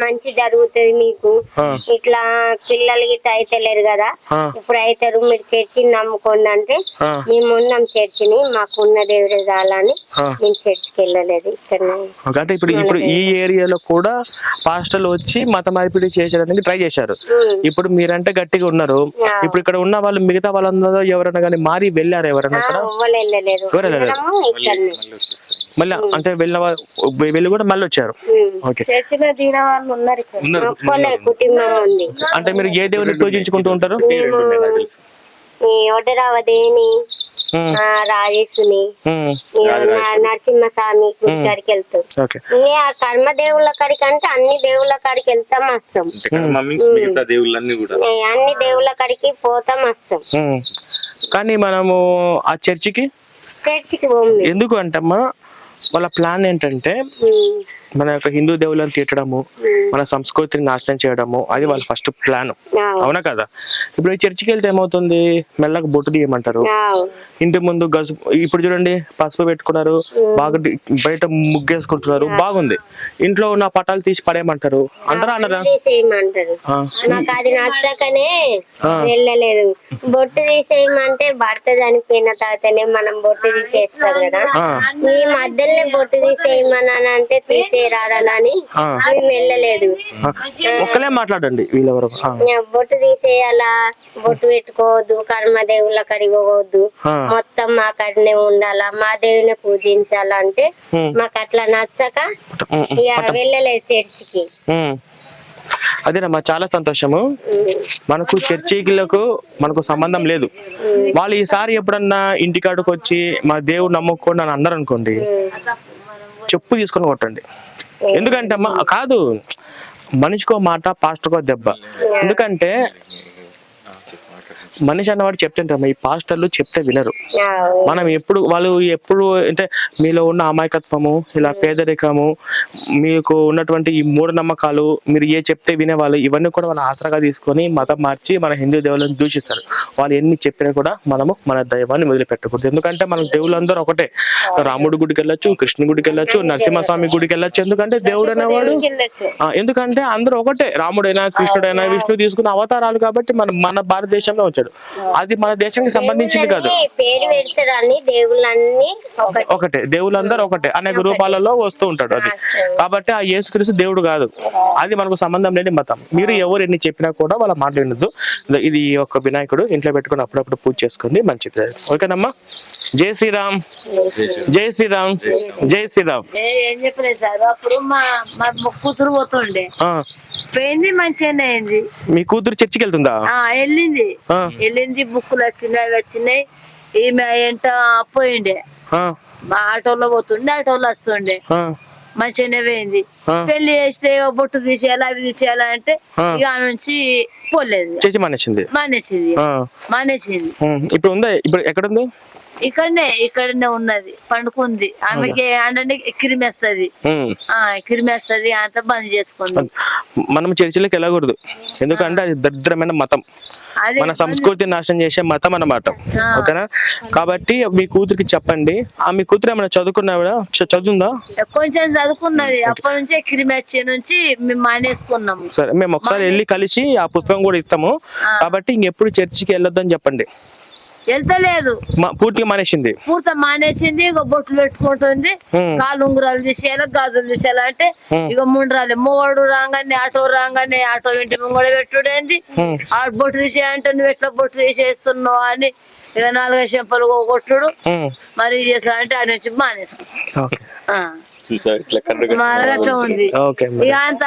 మంచి జరుగుతుంది మీకు. ఇట్లా పిల్లలు గిట్ట అయితలేరు కదా ఆ. ఇప్పుడు అయితారు మీరు చర్చిని నమ్ముకోండి అంటే. మేము ఉన్నాం చర్చిని మాకు ఉన్న దేవుడే చాలని. మేము చర్చికి వెళ్ళలేదు ఇక్కడనే ఓకే, అంటే ఇప్పుడు ఇప్పుడు ఈ ఏరియాలో కూడా పాస్టర్లు వచ్చి మత మార్పిడి చేసేదానికి ట్రై చేశారు. ఇప్పుడు మీరంటే గట్టిగా ఉన్నారు. ఇప్పుడు ఇక్కడ ఉన్న వాళ్ళు మిగతా వాళ్ళందరూ ఎవరైనా కానీ మారి వెళ్ళారు ఎవరైనా ఇక్కడ మళ్ళీ అంటే వెళ్ళిన వాళ్ళు వెళ్ళి కూడా మళ్ళీ వచ్చారు. ఓకే ఉన్నారు అంటే మీరు ఏ దేవుని పూజించుకుంటూ ఉంటారు? ఆ, రాజేశుని నరసింహస్వామి కాడికి వెళ్తాం. ఆ కర్మ దేవుళ్ళ కాడికి అంటే అన్ని దేవుళ్ళ కాడికి వెళ్తాం వస్తాం. మీన్స్ మిగతా దేవుళ్ళన్నీ కూడా. ఏ, అన్ని దేవుళ్ళ కాడికి పోతాం వస్తాం. కానీ మనము ఆ చర్చికి? చర్చికి ఎందుకు అంటమ్మా? వాళ్ళ ప్లాన్ ఏంటంటే ఉమ్, మన యొక్క హిందూ దేవుళ్ళని తీయటము మన సంస్కృతిని నాశనం చేయడము అది వాళ్ళ ఫస్ట్ ప్లాన్ అవునా కదా? ఇప్పుడు ఈ చర్చికి వెళ్తే ఏమవుతుంది? మెల్లగా బొట్టు తీయమంటారు. ఇంటి ముందు గసు ఇప్పుడు చూడండి పసుపు పెట్టుకున్నారు బాగా డి- బయట ముగ్గేసుకుంటున్నారు బాగుంది. ఇంట్లో ఉన్న పటాలు తీసి పడేయమంటారు. అంటారా అన్నరా? వెళ్ళలేదు. బొట్టు తీసేయమంటే భర్త చనిపోయిన తర్వాతనే మనం బొట్టు తీసేస్తాం కదా. ఈ మధ్యలో బొట్టు తీసేయమని అంటే తీసేయరాదని. మేము వెళ్ళలేదు. ఒక్కలే మాట్లాడండి వీళ్ళెవరు బొట్టు తీసేయాలా బొట్టు పెట్టుకోవద్దు కర్మ దేవుళ్ళ కడిగి పోవద్దు ఆ. మొత్తం మా కడనే ఉండాలా మా దేవుని పూజించాలంటే. మాకు అట్లా నచ్చక వెళ్ళలేదు చర్చికి. అదేనమ్మా చాలా సంతోషము. మనకు చర్చిలకు మనకు సంబంధం లేదు. వాళ్ళు ఈసారి ఎప్పుడన్నా ఇంటికాడకు వచ్చి మా దేవుడు నమ్ముకోండి అని అన్నారు అనుకోండి చెప్పు తీసుకొని కొట్టండి. ఎందుకంటే అమ్మా కాదు మనిషికో మాట పాస్టర్కో దెబ్బ. ఎందుకంటే మనిషి అన్నవాడు చెప్తుంటారు ఈ పాస్టర్లు చెప్తే వినరు. మనం ఎప్పుడు వాళ్ళు ఎప్పుడు అంటే మీలో ఉన్న అమాయకత్వము ఇలా పేదరికము మీకు ఉన్నటువంటి ఈ మూఢనమ్మకాలు మీరు ఏ చెప్తే వినేవాళ్ళు ఇవన్నీ కూడా మన ఆసరాగా తీసుకొని మతం మార్చి మన హిందూ దేవులను దూషిస్తారు. వాళ్ళు ఎన్ని చెప్పినా కూడా మనము మన దైవాన్ని వదిలిపెట్టకూడదు. ఎందుకంటే మన దేవుళ్ళందరూ ఒకటే. రాముడి గుడికి వెళ్ళొచ్చు కృష్ణుడి గుడికి వెళ్ళొచ్చు నరసింహస్వామి గుడికి వెళ్ళొచ్చు. ఎందుకంటే దేవుడు అనేవాడు ఎందుకంటే అందరూ ఒకటే. రాముడైనా కృష్ణుడైనా విష్ణు తీసుకున్న అవతారాలు కాబట్టి మన మన భారతదేశంలో వచ్చాడు అది మన దేశానికి సంబంధించింది కాదు. ఒకటి. ఒకటే. దేవుళ్ళందరూ ఒకటే. అనేక రూపాలలో వస్తూ ఉంటాడు అది. కాబట్టి ఆ యేసుక్రీస్తు దేవుడు కాదు. అది మనకు సంబంధం లేని మతం. మీరు ఎవరు ఎన్ని చెప్పినా కూడా వాళ్ళ మాట వినొద్దు. ఇది ఒక వినాయకుడు ఇంట్లో పెట్టుకుని అప్పుడప్పుడు పూజ చేసుకోండి మంచిది. ఓకేనమ్మా? జై శ్రీరామ్. జై శ్రీరామ్. జై శ్రీరామ్. ఏ- ఏం చెప్పలేదు సార్? అప్పుడు మా మా కూతురు పోతుండే. ఆ, పోయింది మంచిగానే అయింది. మీ కూతురు చర్చికి వెళ్తుందా? ఆ వెళ్ళింది. ఆ, వెళ్ళింది బుక్కులు వచ్చినాయి అవి వచ్చినాయి. ఈమె ఏంట పోయిండే మా ఆటోలో పోతుండే ఆటోలో వస్తుండే. మంచిగానే పోయింది. పెళ్ళి చేస్తే బొట్టు తీసేయాలి అవి తీసేయాలి అంటే. ఇక నుంచి పోలేదు. మానేసింది. మానేసింది. మానేసింది. ఇప్పుడు ఉందా? ఇప్పుడు ఎక్కడ ఉంది ఇక్కడనే ఇక్కడనే ఉన్నది పండుకుంది. ఆమెకి అంటే కిరిమేస్తుంది. కిరిమేస్తుంది అంత బంద్ చేసుకుంది. మనం చర్చిలోకి వెళ్ళకూడదు. ఎందుకంటే అది దరిద్రమైన మతం. మన సంస్కృతిని నాశనం చేసే మతం అన్నమాట. ఓకేనా? కాబట్టి మీ కూతురికి చెప్పండి. ఆ మీ కూతురు ఏమైనా చదువుకున్నావిడా చ- చదువుందా? కొంచెం చదువుకున్నది. అప్పటి నుంచే కిరిమెచ్చి నుంచి మేము మానేసుకున్నాము సరే మేము ఒకసారి వెళ్ళి కలిసి ఆ పుస్తకం కూడా ఇస్తాము. కాబట్టి ఇంకెప్పుడు చర్చికి వెళ్ళొద్దని చెప్పండి. వెళ్తలేదు పూర్తిగా మానేసింది పూర్తి మానేసింది ఇక బొట్లు పెట్టుకుంటుంది. కాలు ఉంగరాలు తీసేయాలి గాజులు తీసేయాలి అంటే. ఇక ముండరాలి మూడు రాగానే ఆటో రాగానే ఆటో ఇంటి ముంగడ పెట్టుడేంది. ఆ బొట్టు తీసేయంటే నువ్వు ఎట్లా బొట్టు తీసేస్తున్నావు అని ఇక నాలుగైదు చెంపలు కొట్టుడు. మరి చేసా అంటే ఆ నుంచి మానేసుకుంటాం చూసా ఇట్లా ఉంది. ఓకే అంత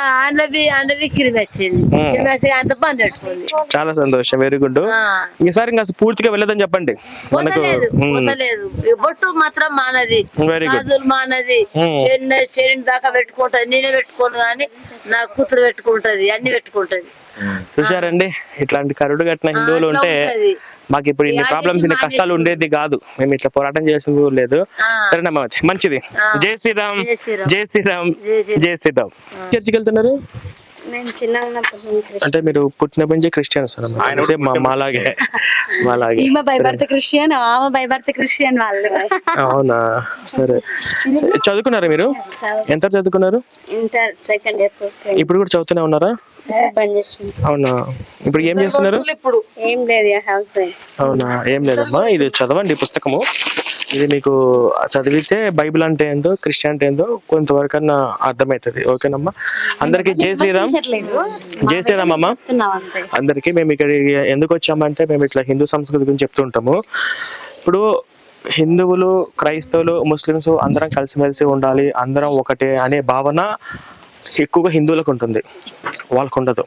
అంత బంద్ పెట్టుకుంది. చాలా సంతోషం వెరీ గుడ్. ఈసారి ఇంకా పూర్తిగా వెళ్ళొద్దని చెప్పండి. మనకు బొట్టు మాత్రం మానది. వెరీ గుడ్ గాజులు మానది. చెన్న చెని దాకా పెట్టుకుంటది. నేనే పెట్టుకోను కానీ నా కూతురు పెట్టుకుంటది అన్ని పెట్టుకుంటది. చూసారండి ఇట్లాంటి కరుడు కట్టిన హిందువులు ఉంటే. మాకు ఇప్పుడు ఇన్ని ప్రాబ్లమ్స్ ఇన్ని కష్టాలు ఉండేది కాదు. మేము ఇట్లా పోరాటం చేసింది లేదు. సరేనమ్మా మంచిది. ఆ. జై శ్రీరామ్. జై శ్రీరామ్. జై శ్రీరామ్. జై శ్రీరామ్. జై శ్రీరామ్. చర్చికి వెళ్తున్నారు? అంటే మీరు పుట్టినప్పటి నుంచి క్రిస్టియన్స్ మాలాగే. మాలాగే. ఈమె భయపడితే క్రిస్టియన్ ఆమె క్రిస్టియన్ వాళ్ళు. అవునా? సరే. చదువుకున్నారా మీరు? ఎంత చదువుకున్నారు? ఇంటర్ సెకండ్ ఇయర్ ఇప్పుడు కూడా చదువుతూనే ఉన్నారా? అవునా? ఇప్పుడు ఏం చేస్తున్నారు? ఇప్పుడు. ఏం లేదు అవునా? ఏం లేదమ్మా. ఇది చదవండి పుస్తకము. ఇది మీకు చదివితే బైబిల్ అంటే ఏందో క్రిస్టియన్ అంటే ఏందో కొంతవరకన్నా అర్థమవుతుంది. ఓకేనమ్మా? అందరికి జై శ్రీరామ్. జై శ్రీరామ్ అమ్మా. అందరికి అందరికీ మేము ఇక్కడ ఎందుకు వచ్చామంటే మేము ఇట్లా హిందూ సంస్కృతి గురించి చెప్తుంటాము ఇప్పుడు హిందువులు క్రైస్తవులు ముస్లిమ్స్ అందరం కలిసిమెలిసి ఉండాలి. అందరం ఒకటే అనే భావన ఎక్కువగా హిందువులకు ఉంటుంది. వాళ్ళకు ఉండదు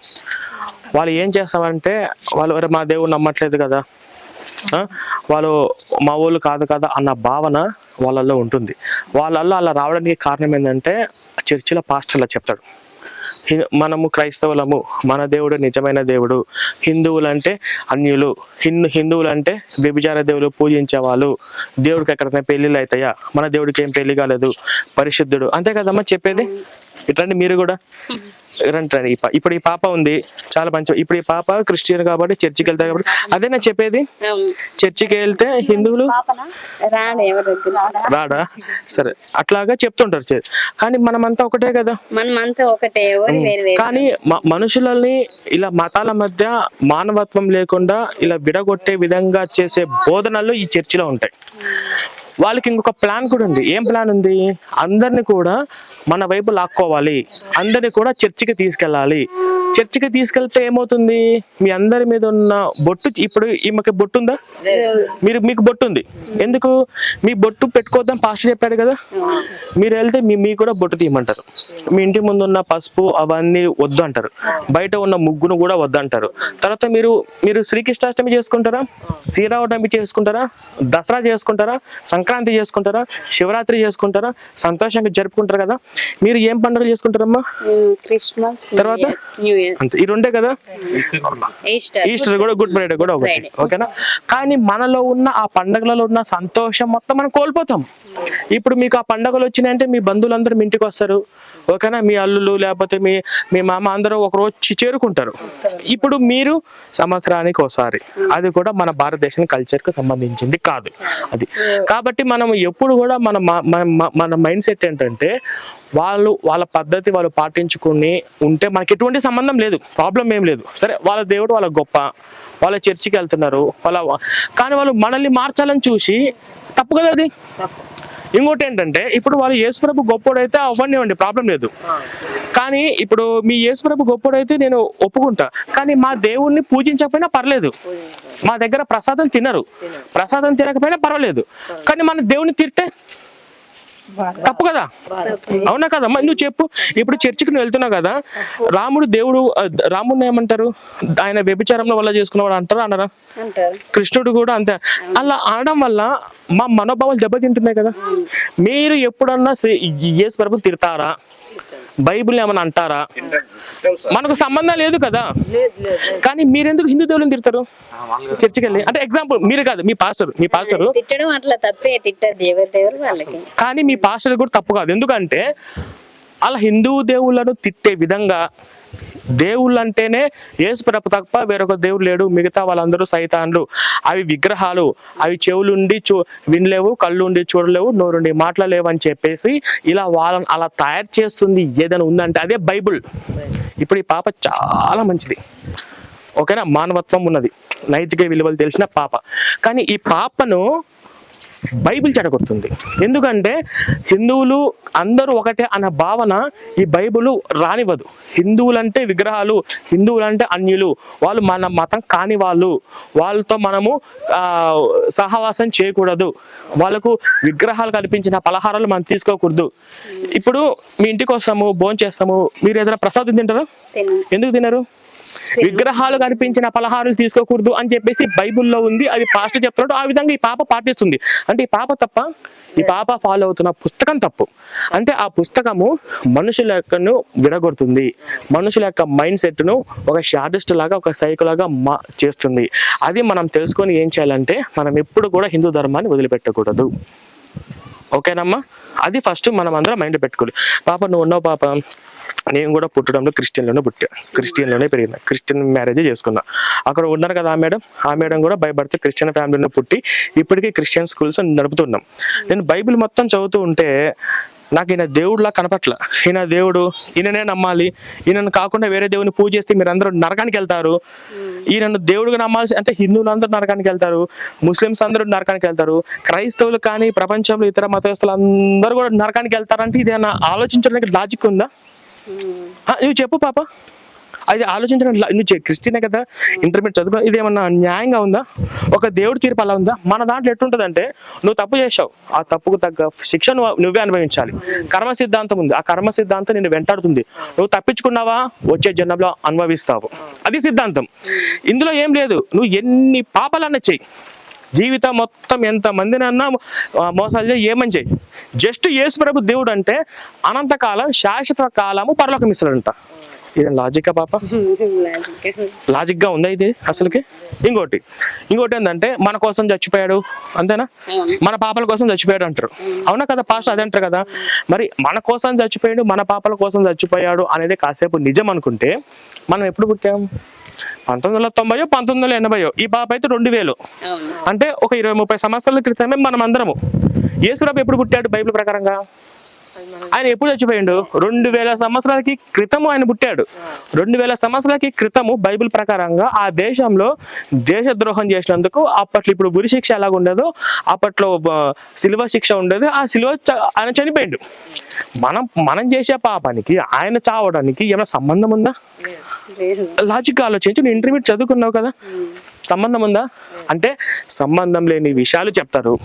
వాళ్ళు ఏం చేస్తామంటే వాళ్ళు మా దేవుడు నమ్మట్లేదు కదా. వాళ్ళు మా ఊళ్ళు కాదు కదా అన్న భావన వాళ్ళల్లో ఉంటుంది. వాళ్ళల్లో అలా రావడానికి కారణం ఏంటంటే చర్చిలో పాస్టర్లా చెప్తాడు. హి- మనము క్రైస్తవులము మన దేవుడు నిజమైన దేవుడు హిందువులంటే అన్యులు హిందు హిందువులంటే వ్యభిచార దేవులు పూజించే వాళ్ళు దేవుడికి ఎక్కడైనా పెళ్ళిళ్ళు అవుతాయా? మన దేవుడికి ఏం పెళ్ళి కాలేదు? పరిశుద్ధుడు. అంతే కదమ్మా చెప్పేది? ఇట్లాంటి మీరు కూడా? రండి ఇప్పుడు ఈ పాప ఉంది. చాలా మంచి ఇప్పుడు ఈ పాప క్రిస్టియన్ కాబట్టి చర్చికి వెళ్తారు కాబట్టి. అదే నేను చెప్పేది. చర్చికి వెళ్తే హిందువులు రాడు సరే. అట్లాగా చెప్తుంటారు కానీ మనమంతా ఒకటే కదా. మనమంతా ఒకటే. కానీ మనుషులని ఇలా మతాల మధ్య మానవత్వం లేకుండా ఇలా విడగొట్టే విధంగా చేసే బోధనలు ఈ చర్చిలో ఉంటాయి. వాళ్ళకి ఇంకొక ప్లాన్ కూడా ఉంది. ఏం ప్లాన్ ఉంది? అందరిని కూడా మన వైపు లాక్కోవాలి. అందరిని కూడా చర్చికి తీసుకెళ్ళాలి. చర్చికి తీసుకెళ్తే ఏమవుతుంది? మీ అందరి మీద ఉన్న బొట్టు ఇప్పుడు ఈమెకి బొట్టు ఉందా? మీరు మీకు బొట్టు ఉంది. ఎందుకు? మీ బొట్టు పెట్టుకోవద్దాం పాస్టర్ చెప్పాడు కదా? మీరు వెళ్తే మీ మీకు కూడా బొట్టు తీయమంటారు. మీ ఇంటి ముందు ఉన్న పసుపు అవన్నీ వద్దు అంటారు. బయట ఉన్న ముగ్గును కూడా వద్దంటారు తర్వాత మీరు మీరు శ్రీకృష్ణాష్టమి చేసుకుంటారా? శ్రీరామనవమి చేసుకుంటారా? దసరా చేసుకుంటారా? సంక్రాంతి చేసుకుంటారా? శివరాత్రి చేసుకుంటారా? సంతోషంగా జరుపుకుంటారు కదా? మీరు ఏం పండుగలు చేసుకుంటారమ్మా? క్రిస్మస్ తర్వాత? New year. అంతే. ఈ రెండే కదా? ఈస్టర్ ఈస్టర్ కూడా గుడ్ ఫ్రైడే కూడా ఒకటి. ఓకేనా? కానీ మనలో ఉన్న ఆ పండగలలో ఉన్న సంతోషం మొత్తం మనం కోల్పోతాం. ఇప్పుడు మీకు ఆ పండగలు వచ్చినాయంటే మీ బంధువులందరూ మీ ఇంటికి వస్తారు. ఓకేనా? మీ అల్లులు లేకపోతే మీ మీ మామ అందరూ ఒక రోజు చేరుకుంటారు. ఇప్పుడు మీరు సంవత్సరానికి ఒకసారి. అది కూడా మన భారతదేశం కల్చర్కు సంబంధించింది కాదు. అది. కాబట్టి మనం ఎప్పుడు కూడా మన మన మైండ్ సెట్ ఏంటంటే వాళ్ళు వాళ్ళ పద్ధతి వాళ్ళు పాటించుకుని ఉంటే మనకి ఎటువంటి సంబంధం లేదు. ప్రాబ్లం ఏం లేదు. సరే వాళ్ళ దేవుడు వాళ్ళ గొప్ప. వాళ్ళ చర్చికి వెళ్తున్నారు. వాళ్ళ కానీ వాళ్ళు మనల్ని మార్చాలని చూసి తప్పు కదా అది? ఇంకోటి ఏంటంటే ఇప్పుడు వాళ్ళు యేసుప్రభు గొప్పోడైతే అవ్వనివ్వండి ప్రాబ్లం లేదు. కానీ ఇప్పుడు మీ యేసుప్రభు గొప్పోడైతే నేను ఒప్పుకుంటా. కానీ మా దేవుణ్ణి పూజించకపోయినా పర్లేదు. మా దగ్గర ప్రసాదం తినరు. ప్రసాదం తినకపోయినా పర్వాలేదు. కానీ మన దేవుని తిడితే తప్పు కదా? అవునా కదా? నువ్వు చెప్పు. ఇప్పుడు చర్చికి నువ్వు వెళ్తున్నావు కదా రాముడు దేవుడు రాముడిని ఏమంటారు? ఆయన వ్యభిచారంలో వల్ల చేసుకున్నవాడు అంటారా అనరా? కృష్ణుడు కూడా అంతే. అలా అనడం వల్ల మా మనోభావాలు దెబ్బతింటున్నాయి కదా. మీరు ఎప్పుడన్నా శ్రీ- యేసు ప్రభు తిడతారా? బైబిల్ ఏమన్నా అంటారా? మనకు సంబంధం లేదు కదా? కానీ మీరెందుకు హిందూ దేవుళ్ళని తిడతారు? చర్చికి వెళ్ళి అంటే ఎగ్జాంపుల్ మీరు కాదు మీ పాస్టర్ మీ పాస్టర్ తిట్టడం అట్లా తప్పే తిట్టదు కానీ మీ పాస్టర్ కూడా తప్పు కాదు. ఎందుకంటే అలా హిందూ దేవుళ్ళను తిట్టే విధంగా దేవుళ్ళు అంటేనే యేసు ప్రభు తప్ప వేరొక దేవుడు లేడు మిగతా వాళ్ళందరూ సైతాన్లు. అవి విగ్రహాలు అవి చెవులుండి చూ వినలేవు కళ్ళుండి చూడలేవు నోరుండి మాట్లాడలేవు అని చెప్పేసి ఇలా వాళ్ళని అలా తయారు చేస్తుంది ఏదైనా ఉందంటే అదే బైబుల్. ఇప్పుడు ఈ పాప చాలా మంచిది. ఓకేనా? మానవత్వం ఉన్నది. నైతిక విలువలు తెలిసిన పాప. కానీ ఈ పాపను బైబిల్ చెడగొడుతుంది. ఎందుకంటే హిందువులు అందరూ ఒకటే అన్న భావన ఈ బైబిల్ రానివ్వదు. హిందువులంటే విగ్రహాలు హిందువులంటే అన్యులు. వాళ్ళు మన మతం కాని వాళ్ళు. వాళ్ళతో మనము ఆ, సహవాసం చేయకూడదు. వాళ్ళకు విగ్రహాలు కనిపించిన పలహారాలు మనం తీసుకోకూడదు. ఇప్పుడు మీ ఇంటికి వస్తాము భోజనం చేస్తాము మీరు ఏదైనా ప్రసాదం తింటారా? ఎందుకు తినరు? విగ్రహాలు కనిపించిన పలహారాలు తీసుకోకూడదు అని చెప్పేసి బైబిల్లో ఉంది. అది పాస్టర్ చెప్తున్నాడు. ఆ విధంగా ఈ పాప పాటిస్తుంది. అంటే ఈ పాప తప్ప ఈ పాప ఫాలో అవుతున్న పుస్తకం తప్పు. అంటే ఆ పుస్తకము మనుషుల యొక్కను విడగొడుతుంది. మనుషుల యొక్క మైండ్ సెట్ను ఒక షార్టిస్ట్ లాగా ఒక సైకో లాగా మా చేస్తుంది. అది మనం తెలుసుకొని ఏం చేయాలంటే మనం ఎప్పుడు కూడా హిందూ ధర్మాన్ని వదిలిపెట్టకూడదు. ఓకేనమ్మా? అది ఫస్ట్ మనం అందరం మైండ్ పెట్టుకోవాలి. పాప నువ్వు ఉన్నావు పాప. నేను కూడా పుట్టడంలో క్రిస్టియన్లోనే పుట్టా. క్రిస్టియన్లోనే పెరిగిన. క్రిస్టియన్ మ్యారేజ్ చేసుకున్నా. అక్కడ ఉన్నారు కదా ఆ మేడం? ఆ మేడం కూడా భయపడితే క్రిస్టియన్ ఫ్యామిలీలో పుట్టి ఇప్పటికీ క్రిస్టియన్ స్కూల్స్ నడుపుతున్నాం. నేను బైబిల్ మొత్తం చదువుతూ ఉంటే నాకు ఈయన దేవుడిలా కనపట్ల. ఈయన దేవుడు ఈయననే నమ్మాలి. ఈయనను కాకుండా వేరే దేవుని పూజ చేస్తే మీరు అందరూ నరకానికి వెళ్తారు. ఈయనను దేవుడిగా నమ్మాల్సి అంటే హిందువులు అందరూ నరకానికి వెళ్తారు. ముస్లిమ్స్ అందరూ నరకానికి వెళ్తారు. క్రైస్తవులు కానీ ప్రపంచంలో ఇతర మతస్థులు అందరూ కూడా నరకానికి వెళ్తారంటే ఇది ఆలోచించడానికి లాజిక్ ఉందా? నువ్వు చెప్పు పాప. అది ఆలోచించడం నువ్వు క్రిస్టియనే కదా ఇంటర్మీడియట్ చదువుకో ఇది ఏమన్నా న్యాయంగా ఉందా? ఒక దేవుడి తీర్పు అలా ఉందా? మన దాంట్లో ఎట్లుంటుందంటే నువ్వు తప్పు చేసావు ఆ తప్పుకు తగ్గ శిక్ష నువ్వే అనుభవించాలి. కర్మ సిద్ధాంతం ఉంది. ఆ కర్మ సిద్ధాంతం నిన్ను వెంటాడుతుంది. నువ్వు తప్పించుకున్నావా? వచ్చే జన్మలో అనుభవిస్తావు. అది సిద్ధాంతం. ఇందులో ఏం లేదు. నువ్వు ఎన్ని పాపాలన్నా చెయ్యి జీవితం మొత్తం ఎంత మందినన్నా మోసాలు చేయి ఏమని చెయ్యి జస్ట్ యేసు ప్రభు దేవుడు అంటే అనంతకాలం శాశ్వత కాలము పరలోకం ఇస్తాడంట ఇది లాజికా పాప? లాజిక్గా ఉందా ఇది అసలుకి? ఇంకోటి. ఇంకోటి ఏంటంటే మన కోసం చచ్చిపోయాడు అంతేనా? మన పాపల కోసం చచ్చిపోయాడు అంటారు. అవునా. కదా పాస్ట్ అదే అంటారు కదా? మరి మన కోసం చచ్చిపోయాడు మన పాపల కోసం చచ్చిపోయాడు అనేది కాసేపు నిజం అనుకుంటే మనం ఎప్పుడు పుట్టాం? పంతొమ్మిది వందల తొంభైయో పంతొమ్మిది వందల ఎనభైయో. ఈ పాప అయితే రెండు వేలు. అంటే ఒక ఇరవై ముప్పై సంవత్సరాల క్రితమే మనం అందరము యేసురాబు ఎప్పుడు పుట్టాడు బైబిల్ ప్రకారంగా? ఆయన ఎప్పుడు చచ్చిపోయిండు? రెండు వేల సంవత్సరాలకి క్రితము ఆయన పుట్టాడు. రెండు వేల సంవత్సరాలకి క్రితము బైబిల్ ప్రకారంగా ఆ దేశంలో దేశద్రోహం చేసినందుకు అప్పట్లో ఇప్పుడు గురి శిక్ష ఎలాగ ఉండేదో అప్పట్లో ఆ, శిలువ శిక్ష ఉండేది. ఆ శిలువ చ- ఆయన చనిపోయిండు. మనం మనం చేసే పాపానికి ఆయన చావడానికి ఏమైనా సంబంధం ఉందా? లాజిక్ ఆలోచించి నువ్వు ఇంటర్మీడియట్ చదువుకున్నావు కదా? సంబంధం ఉందా? అంటే సంబంధం లేని విషయాలు చెప్తారు.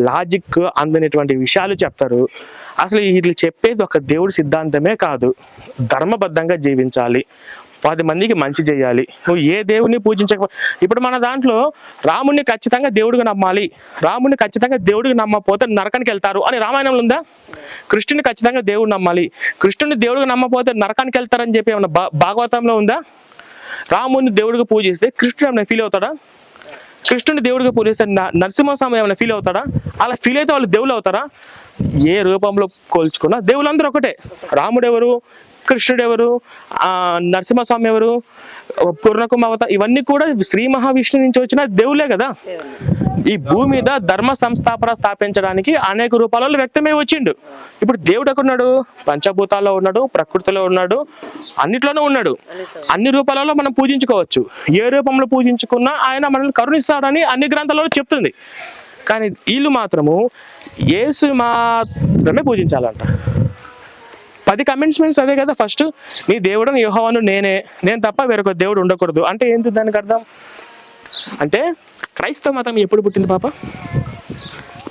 లాజిక్ అందనటువంటి విషయాలు చెప్తారు. అసలు వీళ్ళు చెప్పేది ఒక దేవుడి సిద్ధాంతమే కాదు. ధర్మబద్ధంగా జీవించాలి. పది మందికి మంచి చేయాలి. నువ్వు ఏ దేవుని పూజించక ఇప్పుడు మన దాంట్లో రాముడిని ఖచ్చితంగా దేవుడిగా నమ్మాలి. రాముడిని ఖచ్చితంగా దేవుడికి నమ్మకపోతే నరకానికి వెళ్తారు అని రామాయణంలో ఉందా? కృష్ణుని ఖచ్చితంగా దేవుడు నమ్మాలి. కృష్ణుని దేవుడిగా నమ్మకపోతే నరకానికి వెళ్తారని చెప్పి ఏమన్నా భా- భాగవతంలో ఉందా? రాముడిని దేవుడిగా పూజిస్తే కృష్ణుడు ఏమైనా ఫీల్ అవుతాడా? కృష్ణుని దేవుడిగా పూజిస్తే నరసింహస్వామి ఏమైనా ఫీల్ అవుతాడా? అలా ఫీల్ అయితే వాళ్ళు దేవుళ్ళు అవుతారా? ఏ రూపంలో కోల్చుకున్నా దేవుళ్ళందరూ ఒకటే. రాముడు ఎవరు? కృష్ణుడు ఎవరు ఆ నరసింహస్వామి ఎవరు పూర్ణకుమావత ఇవన్నీ కూడా శ్రీ మహావిష్ణు నుంచి వచ్చిన దేవులే కదా? ఈ భూమి మీద ధర్మ సంస్థాపన స్థాపించడానికి అనేక రూపాలలో వ్యక్తమై వచ్చిండు. ఇప్పుడు దేవుడు ఎక్కడున్నాడు? పంచభూతాల్లో ఉన్నాడు ప్రకృతిలో ఉన్నాడు అన్నిట్లోనూ ఉన్నాడు. అన్ని రూపాలలో మనం పూజించుకోవచ్చు. ఏ రూపంలో పూజించుకున్నా ఆయన మనల్ని కరుణిస్తాడని అన్ని గ్రంథాలలో చెప్తుంది. కానీ వీళ్ళు మాత్రము యేసు మాత్రమే పూజించాలంట. పది కమిట్మెంట్స్ అదే కదా ఫస్ట్. నీ దేవుడు యోహోవాను నేనే. నేను తప్ప వేరొక దేవుడు ఉండకూడదు. అంటే ఏంటి దానికి అర్థం? అంటే క్రైస్తవ మతం ఎప్పుడు పుట్టింది పాప?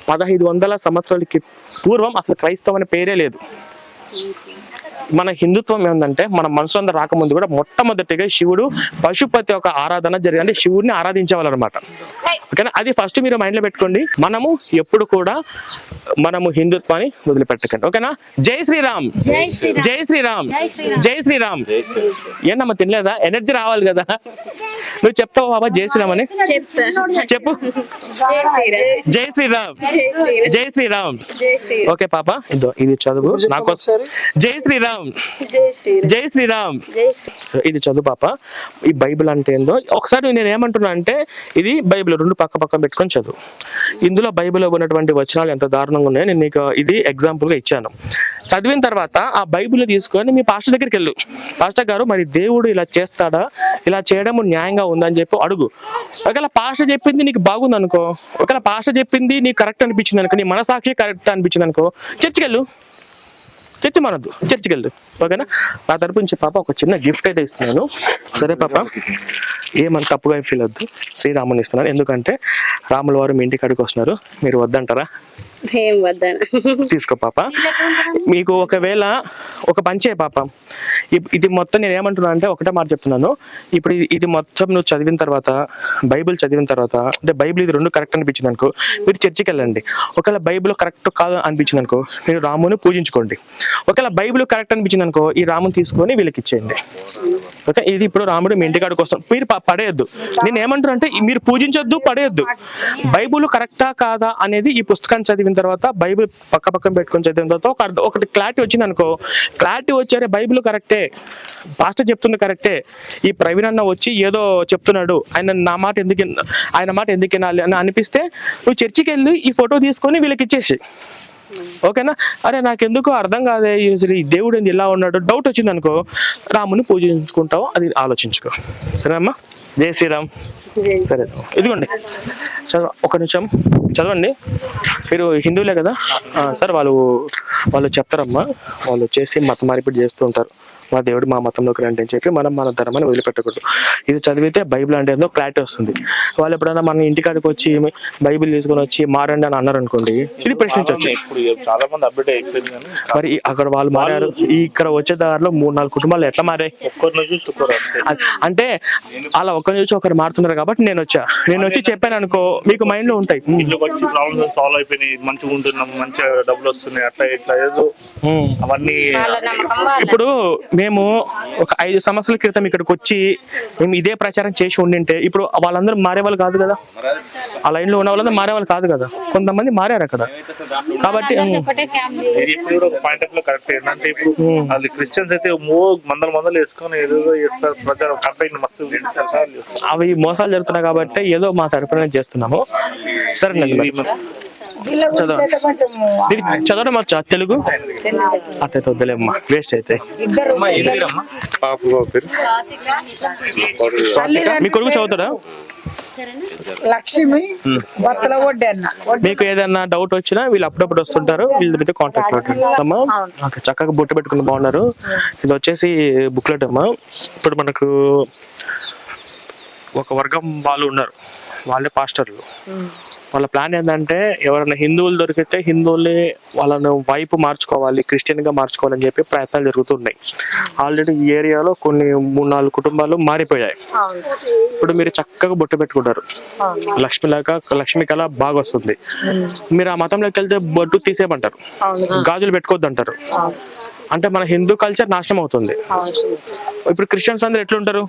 పదహైదు వందల సంవత్సరాలకి పూర్వం అసలు క్రైస్తవం అనే పేరే లేదు. మన హిందుత్వం ఏంటంటే మన మనసులందరూ రాకముందు కూడా మొట్టమొదటిగా శివుడు పశుపతి ఒక ఆరాధన జరిగి అంటే శివుడిని ఆరాధించేవాళ్ళు అనమాట ఓకేనా అది ఫస్ట్ మీరు మైండ్లో పెట్టుకోండి మనము ఎప్పుడు కూడా మనము హిందుత్వాన్ని వదిలిపెట్టకండి ఓకేనా జై శ్రీరామ్ జై శ్రీరామ్. జై శ్రీరామ్ జై శ్రీరామ్ ఏంటమ్మా తినలేదా ఎనర్జీ రావాలి కదా నువ్వు చెప్తావు బాబా జై శ్రీరామ్ అని చెప్పు జై శ్రీరామ్ జై శ్రీరామ్ ఓకే పాప ఇదో ఇది చదువు నాకు జై శ్రీరామ్ జై శ్రీరామ్. ఇది చదువు పాప. ఈ బైబిల్ అంటే ఏందో? ఒకసారి నేను ఏమంటున్నా అంటే ఇది బైబిల్ రెండు పక్క పక్కన పెట్టుకొని చదువు. ఇందులో బైబిల్లో ఉన్నటువంటి వచనాలు ఎంత దారుణంగా ఉన్నాయో నేను నీకు ఇది ఎగ్జాంపుల్గా ఇచ్చాను. చదివిన తర్వాత ఆ బైబిల్ తీసుకొని మీ పాస్టర్ దగ్గరికి వెళ్ళు. పాస్టర్ గారు మరి దేవుడు ఇలా చేస్తాడా? ఇలా చేయడం న్యాయంగా ఉందని చెప్పి అడుగు. ఒకవేళ పాస్టర్ చెప్పింది నీకు బాగుంది అనుకో ఒకవేళ పాస్టర్ చెప్పింది నీకు కరెక్ట్ అనిపించింది అనుకో నీ మనసాక్షి కరెక్ట్ అనిపించింది అనుకో చర్చికి వెళ్ళు చర్చి మానద్దు. చర్చికి వెళ్దు ఓకేనా? నా తరపు నుంచి పాప ఒక చిన్న గిఫ్ట్ అయితే ఇస్తున్నాను. సరే పాప ఏమంత తప్పుగా ఫీల్ వద్దు. శ్రీరాముని ఇస్తున్నాను. ఎందుకంటే రాముల వారు మీ ఇంటికి వస్తున్నారు. మీరు వద్దంటారా? ఏం తీసుకో పాప. మీకు ఒకవేళ ఒక పంచే పాప. ఇది మొత్తం నేను ఏమంటున్నా అంటే ఒకటే మాట చెప్తున్నాను. ఇప్పుడు ఇది- ఇది మొత్తం నువ్వు చదివిన తర్వాత బైబిల్ చదివిన తర్వాత అంటే బైబిల్ ఇది రెండు కరెక్ట్ అనిపించింది అనుకో మీరు చర్చికి వెళ్ళండి. ఒకవేళ బైబిల్ కరెక్ట్ కాదు అనిపించింది అనుకో మీరు రాముని పూజించుకోండి. ఒకవేళ బైబిల్ కరెక్ట్ అనిపించింది అనుకో ఈ రాముని తీసుకొని వీళ్ళకి ఇచ్చేయండి. ఓకే? ఇది ఇప్పుడు రాముడు మీ ఇంటికాడికి వస్తాం మీరు పడేయద్దు. నేను ఏమంటున్నా అంటే మీరు పూజించొద్దు పడేయద్దు. బైబుల్ కరెక్టా కాదా అనేది ఈ పుస్తకాన్ని చదివిన తర్వాత బైబిల్ పక్క పక్కన పెట్టుకొని చదివిన తర్వాత ఒక ఒకటి క్లారిటీ వచ్చింది అనుకో. క్లారిటీ వచ్చారే బైబిల్ కరెక్టే. పాస్టర్ చెప్తుంది కరెక్టే. ఈ ప్రవీణ్ అన్న వచ్చి ఏదో చెప్తున్నాడు. ఆయన నా మాట ఎందుకు ఆయన మాట ఎందుకు వినాలి? అని అనిపిస్తే నువ్వు చర్చికి వెళ్ళి ఈ ఫోటో తీసుకొని వీళ్ళకి ఇచ్చేసి ఓకేనా? అరే నాకెందుకు అర్థం కాదే అసలు ఈ దేవుడు ఏంది ఇలా ఉన్నాడు? డౌట్ వచ్చింది అనుకో రాముని పూజించుకుంటావు అది ఆలోచించుకో. సరేనమ్మా? జై శ్రీరామ్. సరే. ఇదిగోండి. చదవ ఒక నిమిషం. చదవండి. మీరు హిందువులే కదా? సార్ వాళ్ళు వాళ్ళు చెప్తారమ్మా. వాళ్ళు వచ్చేసి మత మార్పిడి చేస్తూ ఉంటారు. మా దేవుడు మా మతంలోకి రండి అని చెప్పి మనం మన ధర్మాన్ని వదిలిపెట్టకూడదు. ఇది చదివితే బైబిల్ అంటే ఏందో క్లారిటీ వస్తుంది. వాళ్ళు ఎప్పుడైనా మన ఇంటికాడికి వచ్చి బైబిల్ తీసుకొని వచ్చి మారండి అని అన్నారు అనుకోండి ఇది ప్రశ్నించవచ్చు ఇప్పుడు చాలా మంది అప్డేట్ అయిపోయింది కానీ మరి అక్కడ వాళ్ళు మారారు. ఇక్కడ వచ్చే దారిలో మూడు నాలుగు కుటుంబాలు ఎట్లా మారాయి? ఒక్కరు అంటే అలా ఒకరిని చూసి ఒకరు మారుతున్నారు కాబట్టి నేను వచ్చా. నేను వచ్చి చెప్పాను అనుకో మీకు మైండ్లో ఉంటాయి సాల్వ్ అయిపోయినాయి. మంచిగా ఉంటున్నాం మంచిగా డబ్బులు వస్తున్నాయి అట్లా ఇట్లా ఏదో ఉమ్. అవన్నీ ఇప్పుడు మేము ఒక ఐదు సంవత్సరాల క్రితం ఇక్కడికి వచ్చి మేము ఇదే ప్రచారం చేసి ఉండింటే ఇప్పుడు వాళ్ళందరూ మారేవాళ్ళు కాదు కదా? ఆ లైన్లో ఉన్న వాళ్ళందరూ మారేవాళ్ళు కాదు కదా? కొంతమంది మారారు అక్కడ. కాబట్టి ఏంటంటే ఇప్పుడు వాళ్ళు క్రిస్టియన్స్ అయితే మో మందలు మందలు వేసుకొని ఏదో చేస్తారు. ప్రజలు కంపెనీ మస్తు అవి మోసాలు జరుగుతున్నాయి కాబట్టి ఏదో మా తరపున చేస్తున్నాము. సరే చదవ నీకు చదవడం. వచ్చా తెలుగు? అట్లయితే వద్దులేమ్మా వేస్ట్ అయితే. మీ కొడుకు చదువుతాడా? లక్ష్మి వడ్డీ అన్న. మీకు ఏదైనా డౌట్ వచ్చినా వీళ్ళు అప్పుడప్పుడు వస్తుంటారు వీళ్ళ మీద కాంటాక్ట్ ఓకే చక్కగా బొట్టు పెట్టుకుని బాగున్నారు. ఇది వచ్చేసి బుక్లెట్ అమ్మా. ఇప్పుడు మనకు ఒక వర్గం వాళ్ళు ఉన్నారు. వాళ్ళే పాస్టర్లు వాళ్ళ ప్లాన్ ఏంటంటే ఎవరైనా హిందువులు దొరికితే హిందువుల్ని వాళ్ళను వైపు మార్చుకోవాలి క్రిస్టియన్గా మార్చుకోవాలని చెప్పి ప్రయత్నాలు జరుగుతున్నాయి. ఆల్రెడీ ఈ ఏరియాలో కొన్ని మూడు నాలుగు కుటుంబాలు మారిపోయాయి. ఇప్పుడు మీరు చక్కగా బొట్టు పెట్టుకుంటారు. లక్ష్మి లాగా లక్ష్మి కళ బాగా వస్తుంది. మీరు ఆ మతంలోకి వెళ్తే బొట్టు తీసేయమంటారు. గాజులు పెట్టుకోవద్దు అంటారు అంటే మన హిందూ కల్చర్ నాశనం అవుతుంది. ఇప్పుడు క్రిస్టియన్స్ అందరూ ఎట్లుంటారు?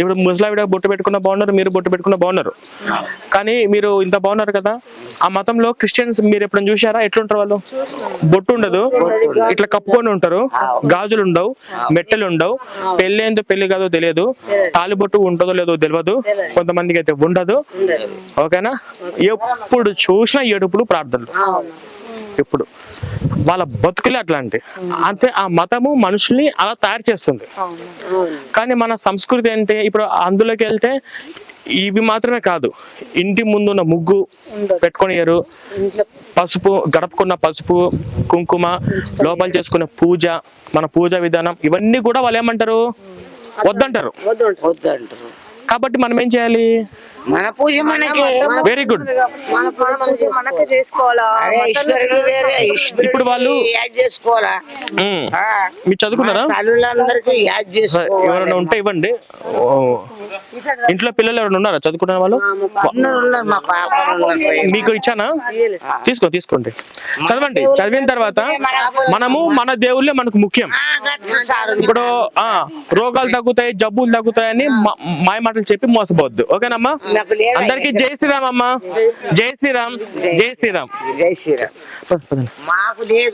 ఇప్పుడు ముసలావిడ బొట్టు పెట్టుకున్న బాగున్నారు మీరు బొట్టు పెట్టుకున్న బాగున్నారు. కానీ మీరు ఇంత బాగున్నారు కదా ఆ మతంలో క్రిస్టియన్స్ మీరు ఎప్పుడైనా చూసారా ఎట్లుంటారు వాళ్ళు? బొట్టు ఉండదు. ఇట్లా కప్పుకొని ఉంటారు. గాజులు ఉండవు మెట్టెలు ఉండవు. పెళ్ళి ఏందో పెళ్ళి కాదో తెలియదు. తాలి బొట్టు ఉంటుందో లేదో తెలియదు. కొంతమందికి అయితే ఉండదు. ఓకేనా? ఎప్పుడు చూసినా ఏడుపులు ప్రార్థనలు. ఇప్పుడు వాళ్ళ బతుకులే అట్లాంటి. అంతే ఆ మతము మనుషుల్ని అలా తయారు చేస్తుంది. కానీ మన సంస్కృతి ఏంటి ఇప్పుడు అందులోకి వెళ్తే ఇవి మాత్రమే కాదు. ఇంటి ముందున్న ముగ్గు పెట్టుకునేరు పసుపు గడపకున్న పసుపు కుంకుమ లోపల చేసుకునే పూజ మన పూజ విధానం ఇవన్నీ కూడా వాళ్ళు ఏమంటారు? వద్దంటారు వద్దంటారు. కాబట్టి మనం ఏం చేయాలి? మన పూజ మనకి వెరీ గుడ్ మన పూజ మనం మనకే చేసుకోవాలా? అదే ఈశ్వరుడు వేరే ఈశ్వరుడు ఇప్పుడు వాళ్ళు- మీరు చదువుకున్నారా? ఎవరైనా ఉంటే ఇవ్వండి. ఇంట్లో పిల్లలు ఎవరైనా ఉన్నారా? చదువుకునే వాళ్ళు? అందరూ ఉన్నారు మా పాప ఉన్నారు. మీకు ఇచ్చానా? తీసుకో తీసుకోండి. చదవండి. చదివిన తర్వాత మనము మన దేవుళ్ళే మనకు ముఖ్యం. ఆ, గట్ల సారు. ఇప్పుడు ఆ రోగాలు తగ్గుతాయి జబ్బులు తగ్గుతాయని మాయ మాటలు చెప్పి మోసపోవద్దు. ఓకేనమ్మా? అందరికి జై శ్రీరామ్ అమ్మా జై శ్రీరామ్. జై శ్రీరామ్. జై శ్రీరామ్. మాకు లేదు.